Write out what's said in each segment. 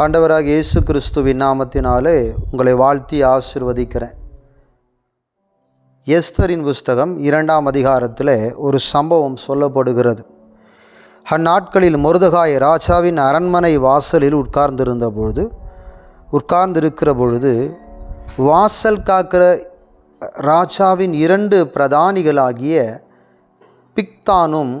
ஆண்டவராக இயேசு கிறிஸ்துவின் நாமத்தினாலே உங்களை வாழ்த்தி ஆசிர்வதிக்கிறேன். எஸ்தரின் புஸ்தகம் இரண்டாம் அதிகாரத்தில் ஒரு சம்பவம் சொல்லப்படுகிறது. அந்நாட்களில் முருதகாய் ராஜாவின் அரண்மனை வாசலில் உட்கார்ந்திருந்த பொழுது உட்கார்ந்திருக்கிற பொழுது வாசல் காக்கிற ராஜாவின் இரண்டு பிரதானிகளாகிய பிக்தானும்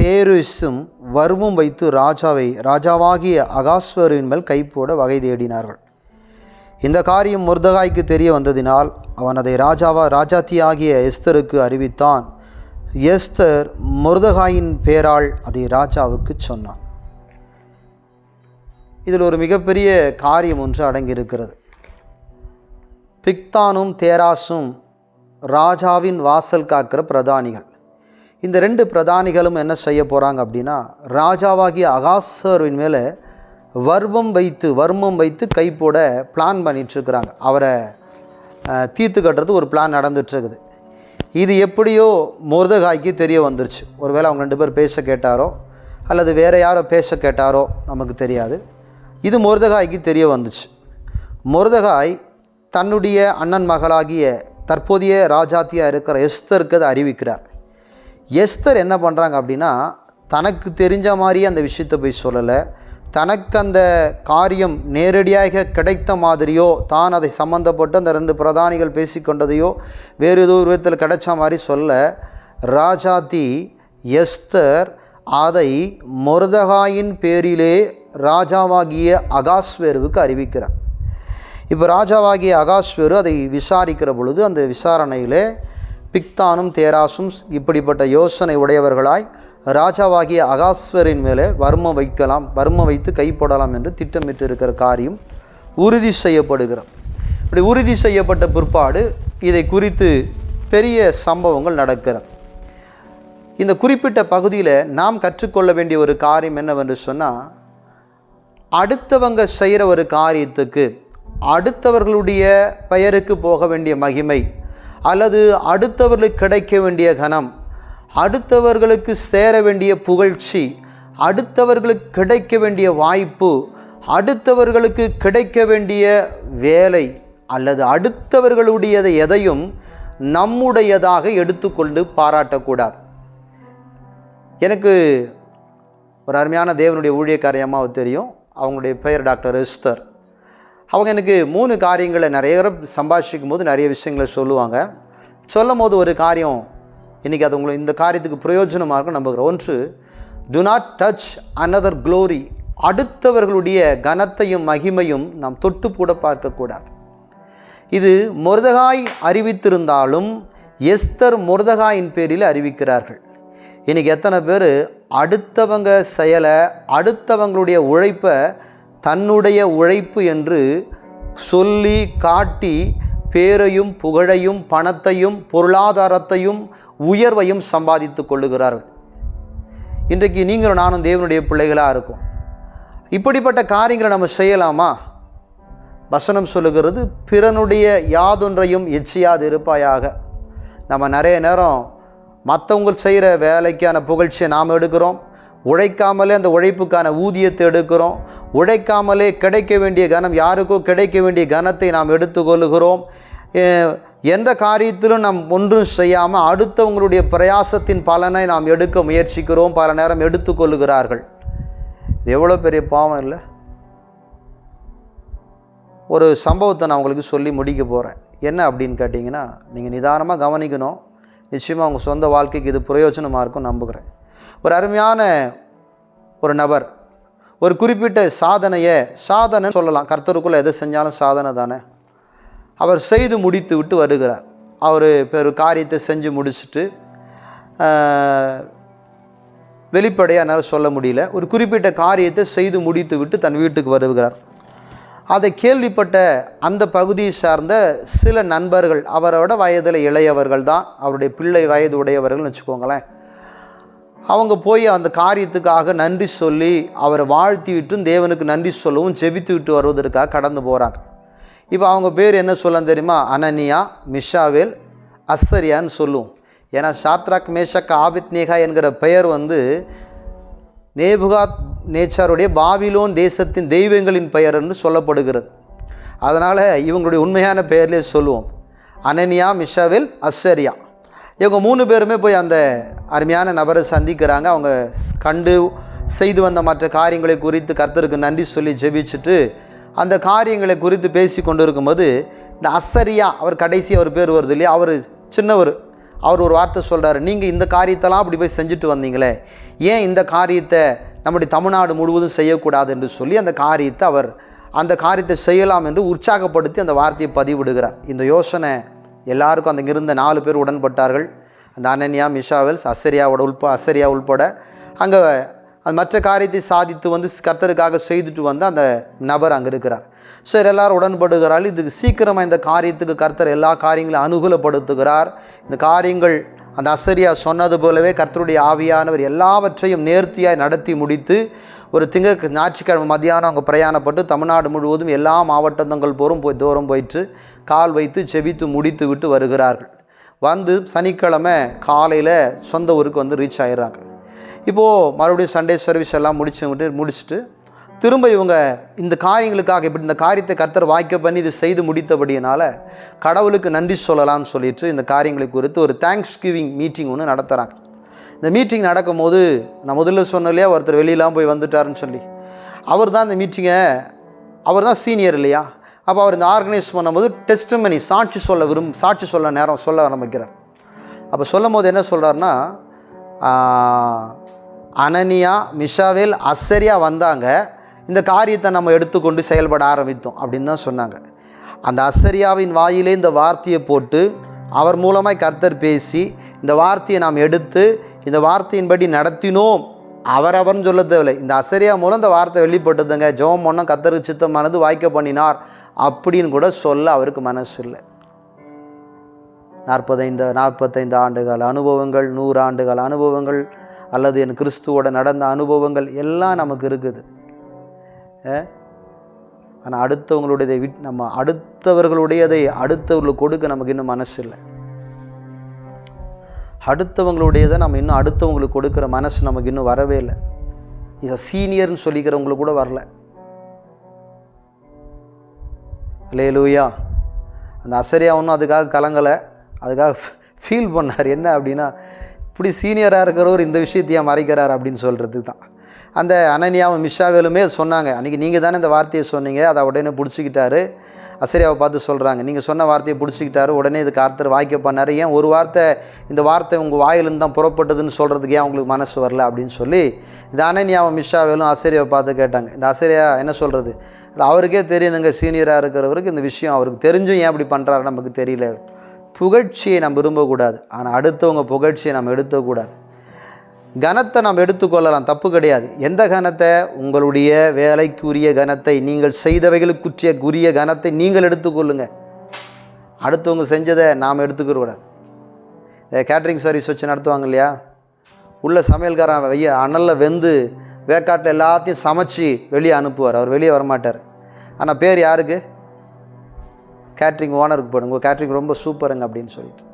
தேருஸும் வர்மும் வைத்து ராஜாவை ராஜாவாகிய அகாஸ்வரின் மேல் கைப்போட வகை தேடினார்கள். இந்த காரியம் முர்தகாய்க்கு தெரிய வந்ததினால் அவன் அதை ராஜாவா ராஜாத்தியாகிய எஸ்தருக்கு அறிவித்தான். எஸ்தர் முர்தகாயின் பேரால் அதை ராஜாவுக்கு சொன்னான். இதில் ஒரு மிகப்பெரிய காரியம் ஒன்று அடங்கியிருக்கிறது. பிக்தானும் தேராசும் ராஜாவின் வாசல் காக்கிற பிரதானிகள். இந்த ரெண்டு பிரதானிகளும் என்ன செய்ய போகிறாங்க அப்படின்னா ராஜாவாகிய அகாசர்வின் மேலே வர்மம் வைத்து வர்மம் வைத்து கைப்போட பிளான் பண்ணிகிட்ருக்குறாங்க அவரை தீர்த்து கட்டுறது ஒரு பிளான் நடந்துட்டுருக்குது. இது எப்படியோ முருதகாய்க்கு தெரிய வந்துருச்சு. ஒருவேளை அவங்க ரெண்டு பேர் பேச கேட்டாரோ அல்லது வேறு யாரோ பேச கேட்டாரோ நமக்கு தெரியாது. இது முருதகாய்க்கு தெரிய வந்துச்சு. முருதகாய் தன்னுடைய அண்ணன் மகளாகிய தற்போதைய ராஜாத்தியாக இருக்கிற எஸ்தருக்கு அதை அறிவிக்கிறார். எஸ்தர் என்ன பண்ணுறாங்க அப்படின்னா தனக்கு தெரிஞ்ச மாதிரியே அந்த விஷயத்தை போய் சொல்லலை. தனக்கு அந்த காரியம் நேரடியாக கிடைத்த மாதிரியோ தான் அதை சம்மந்தப்பட்டு அந்த ரெண்டு பிரதானிகள் பேசிக்கொண்டதையோ வேறு ஏதோ ஒரு விதத்தில் கிடைச்ச மாதிரி சொல்ல. ராஜாதி எஸ்தர் அதை மொர்தகாயின் பேரிலே ராஜாவாகிய அகாஸ்வேருவுக்கு அறிவிக்கிறார். இப்போ ராஜாவாகிய அகாஸ்வேரு அதை விசாரிக்கிற பொழுது அந்த விசாரணையிலே பிக்தானும் தேராசும் இப்படிப்பட்ட யோசனை உடையவர்களாய் ராஜாவாகிய அகாஸ்வரின் மேலே வர்ம வைக்கலாம் வர்ம வைத்து கைப்படலாம் என்று திட்டமிட்டு இருக்கிற காரியம் உறுதி செய்யப்படுகிறது. இப்படி உறுதி செய்யப்பட்ட பிற்பாடு இதை குறித்து பெரிய சம்பவங்கள் நடக்கிறது. இந்த குறிப்பிட்ட பகுதியில் நாம் கற்றுக்கொள்ள வேண்டிய ஒரு காரியம் என்னவென்று சொன்னால் அடுத்தவங்க செய்கிற ஒரு காரியத்துக்கு அடுத்தவர்களுடைய பெயருக்கு போக வேண்டிய மகிமை அல்லது அடுத்தவர்களுக்கு கிடைக்க வேண்டிய கனம் அடுத்தவர்களுக்கு சேர வேண்டிய புகழ்ச்சி அடுத்தவர்களுக்கு கிடைக்க வேண்டிய வாய்ப்பு அடுத்தவர்களுக்கு கிடைக்க வேண்டிய வேலை அல்லது அடுத்தவர்களுடையதை எதையும் நம்முடையதாக எடுத்துக்கொண்டு பாராட்டக்கூடாது. எனக்கு ஒரு அருமையான தேவனுடைய ஊழியக்காரியமாக தெரியும். அவங்களுடைய பெயர் டாக்டர் எஸ்தர். அவங்க எனக்கு மூணு காரியங்களை நிறைய தடவை சம்பாஷிக்கும் போது நிறைய விஷயங்களை சொல்லுவாங்க. சொல்லும் போது ஒரு காரியம் இன்றைக்கி அது உங்களுக்கு இந்த காரியத்துக்கு பிரயோஜனமாக இருக்கும் நம்புகிறோம். ஒன்று do not touch another glory அடுத்தவர்களுடைய கனத்தையும் மகிமையும் நாம் தொட்டு கூட பார்க்கக்கூடாது இது முருதகாய் அறிவித்திருந்தாலும் எஸ்தர் முருதகாயின் பேரில் அறிவிக்கிறார்கள். இன்றைக்கி எத்தனை பேர் அடுத்தவங்க செயலை அடுத்தவங்களுடைய உழைப்பை தன்னுடைய உழைப்பு என்று சொல்லி காட்டி பேரையும் புகழையும் பணத்தையும் பொருளாதாரத்தையும் உயர்வையும் சம்பாதித்து கொள்ளுகிறார்கள். இன்றைக்கு நீங்களும் நானும் தேவனுடைய பிள்ளைகளாக இருக்கும். இப்படிப்பட்ட காரியங்களை நம்ம செய்யலாமா? வசனம் சொல்லுகிறது பிறனுடைய யாதொன்றையும் எச்சியாது இருப்பாயாக. நம்ம நிறைய நேரம் மற்றவங்க செய்கிற வேலைக்கான புகழ்ச்சியை நாம் எடுக்கிறோம். உழைக்காமலே அந்த உழைப்புக்கான ஊதியத்தை எடுக்கிறோம். உழைக்காமலே கிடைக்க வேண்டிய கனம் யாருக்கோ கிடைக்க வேண்டிய கனத்தை நாம் எடுத்துக்கொள்கிறோம். எந்த காரியத்திலும் நாம் ஒன்றும் செய்யாமல் அடுத்தவங்களுடைய பிரயாசத்தின் பலனை நாம் எடுக்க முயற்சிக்கிறோம். பல நேரம் எடுத்துக்கொள்கிறார்கள். இது எவ்வளோ பெரிய பாவம் இல்லை? ஒரு சம்பவத்தை நான் உங்களுக்கு சொல்லி முடிக்க போகிறேன் என்ன அப்படின்னு கேட்டிங்கன்னா நீங்கள் நிதானமாக கவனிக்கணும். நிச்சயமாக உங்கள் சொந்த வாழ்க்கைக்கு இது பிரயோஜனமாக இருக்கும் நம்புகிறேன். ஒரு அருமையான ஒரு நபர் ஒரு குறிப்பிட்ட சாதனையை சாதனை சொல்லலாம். கர்த்தருக்குள்ளே எதை செஞ்சாலும் சாதனை தானே. அவர் செய்து முடித்து விட்டு வருகிறார். அவர் பெரு காரியத்தை செஞ்சு முடிச்சுட்டு வெளிப்படையாக என்னால் சொல்ல முடியல. ஒரு குறிப்பிட்ட காரியத்தை செய்து முடித்து விட்டு தன் வீட்டுக்கு வருகிறார். அதை கேள்விப்பட்ட அந்த பகுதியை சார்ந்த சில நண்பர்கள் அவரோட வயதில் இளையவர்கள் தான் அவருடைய பிள்ளை வயது உடையவர்கள்னு வச்சுக்கோங்களேன். அவங்க போய் அந்த காரியத்துக்காக நன்றி சொல்லி அவரை வாழ்த்தி விட்டும் தேவனுக்கு நன்றி சொல்லவும் ஜெபித்து விட்டு வருவதற்காக கடந்து போகிறாங்க இப்போ அவங்க பேர் என்ன சொல்ல தெரியுமா? அனனியா மிஷாவேல் அஸ்ஸரியான்னு சொல்லுவோம். ஏன்னா சாத்ராக் மேஷக் ஆபித்நேகா என்கிற பெயர் வந்து நேபுகாத் நேச்சாருடைய பாபிலோன் தேசத்தின் தெய்வங்களின் பெயர் என்று சொல்லப்படுகிறது. அதனால் இவங்களுடைய உண்மையான பெயர்லேயே சொல்லுவோம். அனனியா மிஷாவில் அஸ்ஸரியா இவங்க மூணு பேருமே போய் அந்த அருமையான நபரை சந்திக்கிறாங்க. அவங்க கண்டு செய்து வந்த மற்ற காரியங்களை குறித்து கர்த்தருக்கு நன்றி சொல்லி ஜெபிச்சுட்டு அந்த காரியங்களை குறித்து பேசி கொண்டு இருக்கும்போது இந்த அசரியா அவர் கடைசி அவர் பேர் வருது இல்லையா? அவர் சின்னவர். அவர் ஒரு வார்த்தை சொல்கிறாரு நீங்கள் இந்த காரியத்தெல்லாம் அப்படி போய் செஞ்சுட்டு வந்தீங்களே. ஏன் இந்த காரியத்தை நம்முடைய தமிழ்நாடு முழுவதும் செய்யக்கூடாது? என்று சொல்லி அந்த காரியத்தை அவர் அந்த காரியத்தை செய்யலாம் என்று உற்சாகப்படுத்தி அந்த வார்த்தையை பதிவிடுகிறார். இந்த யோசனை எல்லாருக்கும் அந்த இருந்த நாலு பேர் உடன்பட்டார்கள். அந்த அனன்யா மிஷாவல்ஸ் அசரியாவோட உள்ப அசரியா உள்பட அங்கே அந்த மற்ற காரியத்தை சாதித்து வந்து கர்த்தருக்காக செய்துட்டு வந்து அந்த நபர் அங்கே இருக்கிறார். சார் எல்லாரும் உடன்படுகிறாள் இதுக்கு சீக்கிரமாக இந்த காரியத்துக்கு கர்த்தர் எல்லா காரியங்களையும் அனுகூலப்படுத்துகிறார். இந்த காரியங்கள் அந்த அசரியா சொன்னது போலவே கர்த்தருடைய ஆவியானவர் எல்லாவற்றையும் நேர்த்தியாய் நடத்தி முடித்து ஒரு திங்க ஞாயிற்றுக்கிழமை மதியானம் அங்கே பிரயாணப்பட்டு தமிழ்நாடு முழுவதும் எல்லா மாவட்டங்கள் போரும் போய் தூரம் போயிட்டு கால் வைத்து செபித்து முடித்து விட்டு வருகிறார்கள். வந்து சனிக்கிழமை காலையில் சொந்த ஊருக்கு வந்து ரீச் ஆகிடுறாங்க இப்போது மறுபடியும் சண்டே சர்வீஸ் எல்லாம் முடிச்சு விட்டு முடிச்சுட்டு திரும்ப இவங்க இந்த காரியங்களுக்காக இப்படி இந்த காரியத்தை கர்த்தர் வாய்க்க பண்ணி இது செய்து முடித்தபடியினால் கடவுளுக்கு நன்றி சொல்லலாம்னு சொல்லிட்டு இந்த காரியங்களை குறித்து ஒரு தேங்க்ஸ் கிவிங் மீட்டிங் ஒன்று நடத்துகிறாங்க இந்த மீட்டிங் நடக்கும்போது நான் முதல்ல சொன்னலையா ஒருத்தர் வெளியெலாம் போய் வந்துட்டாருன்னு சொல்லி. அவர் தான் இந்த மீட்டிங்கை அவர் தான் சீனியர் இல்லையா? அப்போ அவர் இந்த ஆர்கனைஸ் பண்ணும்போது டெஸ்ட்டுமணி சாட்சி சொல்ல விரும் சாட்சி சொல்ல நேரம் சொல்ல ஆரம்பிக்கிறார். அப்போ சொல்லும் போது என்ன சொல்கிறாருன்னா அனனியா மிஷாவேல் அசரியா வந்தாங்க. இந்த காரியத்தை நம்ம எடுத்துக்கொண்டு செயல்பட ஆரம்பித்தோம் அப்படின்னு தான் சொன்னாங்க. அந்த அசரியாவின் வாயிலே இந்த வார்த்தையை போட்டு அவர் மூலமாக கர்த்தர் பேசி இந்த வார்த்தையை நாம் எடுத்து இந்த வார்த்தையின்படி நடத்தினோம். அவரவர்னு சொல்ல தேவையில்லை இந்த அசரியா மூலம் இந்த வார்த்தை வெளிப்பட்டதுங்க. மொன்னம் கத்தருக்கு சித்தம் சித்தமானது வாய்க்க பண்ணினார் அப்படின்னு கூட சொல்ல அவருக்கு மனசு இல்லை. நாற்பத்தைந்து நாற்பத்தைந்து ஆண்டுகள் அனுபவங்கள் நூறு ஆண்டுகள் அனுபவங்கள் அல்லது என் கிறிஸ்துவோட நடந்த அனுபவங்கள் எல்லாம் நமக்கு இருக்குது. ஆனால் அடுத்தவங்களுடையதை விட் நம்ம அடுத்தவர்களுடையதை அடுத்தவர்களுக்கு கொடுக்க நமக்கு இன்னும் மனசு இல்லை. அடுத்தவங்களுடையதை நம்ம இன்னும் அடுத்தவங்களுக்கு கொடுக்குற மனசு நமக்கு இன்னும் வரவே இல்லை. இஸ் சீனியர்னு சொல்லிக்கிறவங்களுக்கு கூட வரல. லேலூயா அந்த அசரியா ஒன்றும் அதுக்காக கலங்கலை. அதுக்காக ஃபீல் பண்ணார். என்ன அப்படின்னா இப்படி சீனியராக இருக்கிறவர் இந்த விஷயத்தையே மறைக்கிறார் அப்படின்னு சொல்கிறது தான். அந்த அனன்யாவும் மிஷாவேலுமே சொன்னாங்க. அன்றைக்கி நீங்கள் தானே இந்த வார்த்தையை சொன்னீங்க. அதை உடனே பிடிச்சிக்கிட்டாரு. அசரியாவை பார்த்து சொல்கிறாங்க நீங்கள் சொன்ன வார்த்தையை பிடிச்சிக்கிட்டாரு. உடனே இதுக்கு அர்த்தர் வாய்க்க பண்ணார் ஏன் ஒரு வார்த்தை இந்த வார்த்தை உங்கள் வாயிலிருந்து தான் புறப்பட்டதுன்னு சொல்கிறதுக்கு ஏன் உங்களுக்கு மனசு வரல அப்படின்னு சொல்லி இந்த அனன்யாவும் மிஷாவேலும் ஆசிரியாவை பார்த்து கேட்டாங்க. இந்த ஆசிரியா என்ன சொல்கிறது அது அவருக்கே தெரியணுங்க சீனியராக இருக்கிறவருக்கு இந்த விஷயம் அவருக்கு தெரிஞ்சும் ஏன் இப்படி பண்ணுறாரு நமக்கு தெரியல. புகழ்ச்சியை நம்ம விரும்பக்கூடாது. ஆனால் அடுத்தவங்க புகழ்ச்சியை நம்ம எடுத்துக்கூடாது கனத்தை நாம் எடுத்துக்கொள்ளலாம் தப்பு கிடையாது. எந்த கனத்தை? உங்களுடைய வேலைக்குரிய கனத்தை நீங்கள் செய்தவைகளுக்குரிய உரிய கனத்தை நீங்கள் எடுத்துக்கொள்ளுங்க. அடுத்தவங்க செஞ்சதை நாம் எடுத்துக்கூடாது கேட்ரிங் சர்வீஸ் வச்சு நடத்துவாங்க இல்லையா? உள்ள சமையல்காரன் வெய்ய அனலில் வெந்து வேக்காட்டில் எல்லாத்தையும் சமைச்சு வெளியே அனுப்புவார். அவர் வெளியே வரமாட்டார். ஆனால் பேர் யாருக்கு? கேட்ரிங் ஓனருக்கு போடுங்க. கேட்ரிங் ரொம்ப சூப்பருங்க அப்படின்னு சொல்லிட்டு.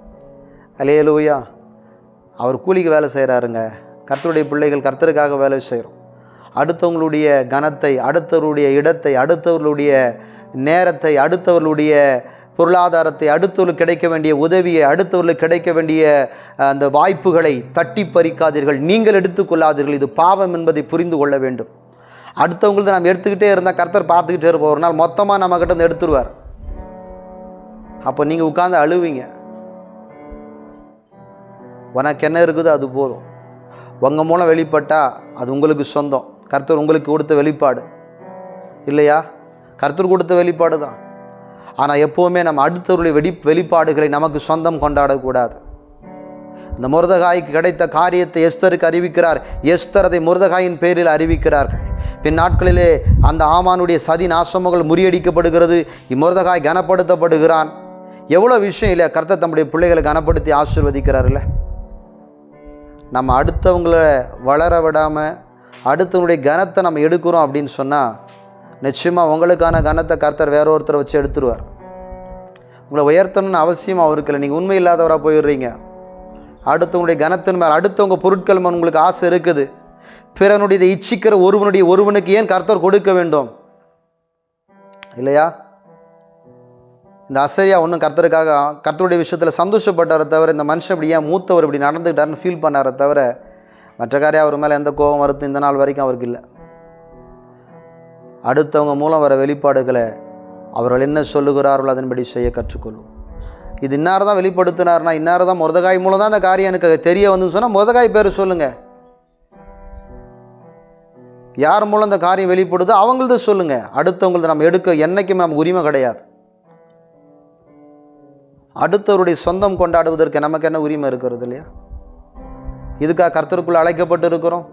அலையலூயா. அவர் கூலிக்கு வேலை செய்கிறாருங்க கர்த்தருடைய பிள்ளைகள் கர்த்தருக்காக வேலை செய்கிறோம். அடுத்தவங்களுடைய கனத்தை அடுத்தவருடைய இடத்தை அடுத்தவர்களுடைய நேரத்தை அடுத்தவர்களுடைய பொருளாதாரத்தை அடுத்தவர்களுக்கு கிடைக்க வேண்டிய உதவியை அடுத்தவர்களுக்கு கிடைக்க வேண்டிய அந்த வாய்ப்புகளை தட்டி பறிக்காதீர்கள். நீங்கள் எடுத்துக்கொள்ளாதீர்கள் இது பாவம் என்பதை புரிந்து கொள்ள வேண்டும். அடுத்தவங்களுக்கு நாம் எடுத்துக்கிட்டே இருந்தால் கர்த்தர் பார்த்துக்கிட்டே இருப்போம் ஒரு நாள் மொத்தமாக நம்மக்கிட்ட வந்து எடுத்துருவார். அப்போ நீங்கள் உட்காந்து அழுவீங்க. உனக்கு என்ன இருக்குதோ அது போதும். உங்கள் மூலம் வெளிப்பட்டால் அது உங்களுக்கு சொந்தம். கர்த்தர் உங்களுக்கு கொடுத்த வெளிப்பாடு. இல்லையா? கர்த்தர் கொடுத்த வெளிப்பாடு தான். ஆனால் எப்போவுமே நம்ம அடுத்தவருடைய வெடி வெளிப்பாடுகளை நமக்கு சொந்தம் கொண்டாடக்கூடாது. இந்த முருதகாய்க்கு கிடைத்த காரியத்தை எஸ்தருக்கு அறிவிக்கிறார். எஸ்தர் அதை முருதகாயின் பேரில் அறிவிக்கிறார்கள். பின் நாட்களிலே அந்த ஆமானுடைய சதி நாசமங்கள் முறியடிக்கப்படுகிறது. இம்முருதகாய் கனப்படுத்தப்படுகிறான். எவ்வளோ விஷயம் இல்லை கர்த்தர் தம்முடைய பிள்ளைகளை கனப்படுத்தி ஆசிர்வதிக்கிறார் இல்லை? நம்ம அடுத்தவங்கள வளர விடாமல் அடுத்தவங்களுடைய கனத்தை நம்ம எடுக்கிறோம் அப்படின்னு சொன்னால் நிச்சயமாக உங்களுக்கான கனத்தை கர்த்தர் வேற ஒருத்தரை வச்சு எடுத்துருவார். உங்களை உயர்த்தணும்னு அவசியம் அவருக்கு இல்லை. நீங்கள் உண்மை இல்லாதவராக போயிடுறீங்க. அடுத்தவங்களுடைய கனத்தின் மேலே அடுத்தவங்க பொருட்கள் மேலே உங்களுக்கு ஆசை இருக்குது. பிறனுடைய இச்சிக்கிற ஒருவனுடைய ஒருவனுக்கு ஏன் கர்த்தர் கொடுக்க வேண்டும்? இல்லையா? இந்த அசரியா ஒன்றும் கர்த்தருக்காக கர்த்தருடைய விஷயத்தில் சந்தோஷப்பட்டாரை தவிர இந்த மனுஷன் இப்படி ஏன் மூத்தவர் இப்படி நடந்துக்கிட்டாருன்னு ஃபீல் பண்ணாரே தவிர மற்ற காரியம் அவர் மேலே எந்த கோபம் வருத்தம் இந்த நாள் வரைக்கும் அவருக்கு இல்லை. அடுத்தவங்க மூலம் வர வெளிப்பாடுகளை அவர்கள் என்ன சொல்லுகிறார்களோ அதன்படி செய்ய கற்றுக்கொள்ளும் இது இன்னார் தான் வெளிப்படுத்தினார்னா இன்னார் தான் முருதகாய் மூலம் தான் அந்த காரியம் எனக்கு தெரிய வந்துன்னு சொன்னால் முருதகாய் பேர் சொல்லுங்கள் யார் மூலம் இந்த காரியம் வெளிப்படுதோ அவங்களது சொல்லுங்கள் அடுத்தவங்களது நம்ம எடுக்க என்றைக்கும் நமக்கு உரிமை கிடையாது. அடுத்தவருடைய சொந்தம் கொண்டாடுவதற்கு நமக்கு என்ன உரிமை இருக்கிறது இல்லையா? இதுக்காக கர்த்தருக்குள் அழைக்கப்பட்டு இருக்கிறோம்.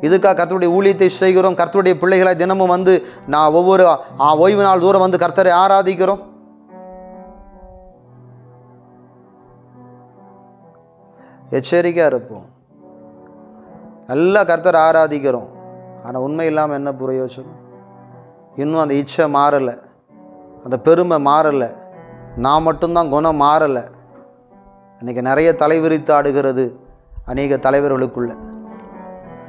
இதுக்காக கர்த்தருடைய ஊழியத்தை செய்கிறோம். கர்த்தருடைய பிள்ளைகளை தினமும் வந்து நான் ஒவ்வொரு ஓய்வு நாள் தூரம் வந்து கர்த்தரை ஆராதிக்கிறோம். எச்சரிக்கையாக இருப்போம். நல்லா கர்த்தரை ஆராதிக்கிறோம். ஆனால் உண்மை இல்லாமல் என்ன பிரயோஜனம்? இன்னும் அந்த இச்சை மாறலை. அந்த பெருமை மாறலை. நான் மட்டும்தான் குணம் மாறலை. இன்றைக்கி நிறைய தலைவிரித்து ஆடுகிறது அநேக தலைவர்களுக்குள்ள.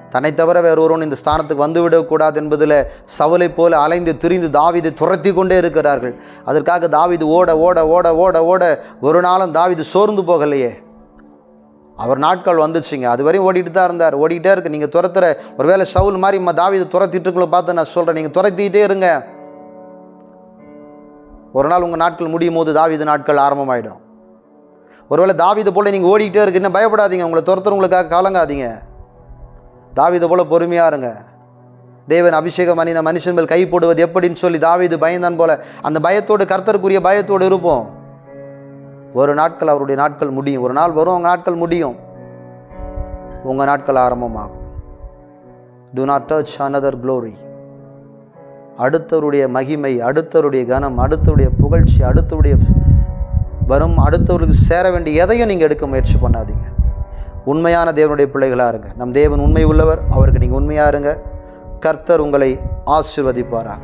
தன்னை தவிர வேறொருவன் இந்த ஸ்தானத்துக்கு வந்துவிடக்கூடாது என்பதில் சவலை போல அலைந்து திரிந்து தாவீதை துரத்தி கொண்டே இருக்கிறார்கள். அதற்காக தாவிது ஓட ஓட ஓட ஓட ஓட ஒரு நாளும் தாவிது சோர்ந்து போகலையே. அவர் நாட்கள் வந்துச்சுங்க. அது வரையும் ஓடிட்டு தான் இருந்தார். ஓடிக்கிட்டே இருக்கு. நீங்கள் துரத்துற ஒருவேளை சவுல் மாதிரி ம தாவீது பார்த்து நான் சொல்கிறேன் நீங்கள் துரத்திக்கிட்டே இருங்க. ஒரு நாள் உங்கள் நாட்கள் முடியும் போது தாவீது நாட்கள் ஆரம்பமாயிடும். ஒருவேளை தாவீது போல் நீங்கள் ஓடிக்கிட்டே இருக்குன்னு இன்னும் பயப்படாதீங்க. உங்களை துரத்துறவங்களுக்காக கலங்காதீங்க. தாவீது போல் பொறுமையாக இருங்க. தேவன் அபிஷேகம் அணிந்த மனுஷன் மேல் கை போடுவது எப்படின்னு சொல்லி தாவீது பயந்தான் போல அந்த பயத்தோடு கர்த்தருக்குரிய பயத்தோடு இருப்போம். ஒரு நாட்கள் அவருடைய நாட்கள் முடியும். ஒரு நாள் வரும் உங்கள் நாட்கள் முடியும். உங்கள் நாட்கள் ஆரம்பமாகும். Do not touch another glory அடுத்தவருடைய மகிமை அடுத்தவருடைய கனம் அடுத்தவருடைய புகழ்ச்சி அடுத்தவருடைய வரும் அடுத்தவர்களுக்கு சேர வேண்டிய எதையும் நீங்கள் எடுக்க முயற்சி பண்ணாதீங்க. உண்மையான தேவனுடைய பிள்ளைகளாக இருங்க. நம் தேவன் உண்மை உள்ளவர் அவருக்கு நீங்கள் உண்மையாக இருங்க. கர்த்தர் உங்களை ஆசிர்வதிப்பாராக.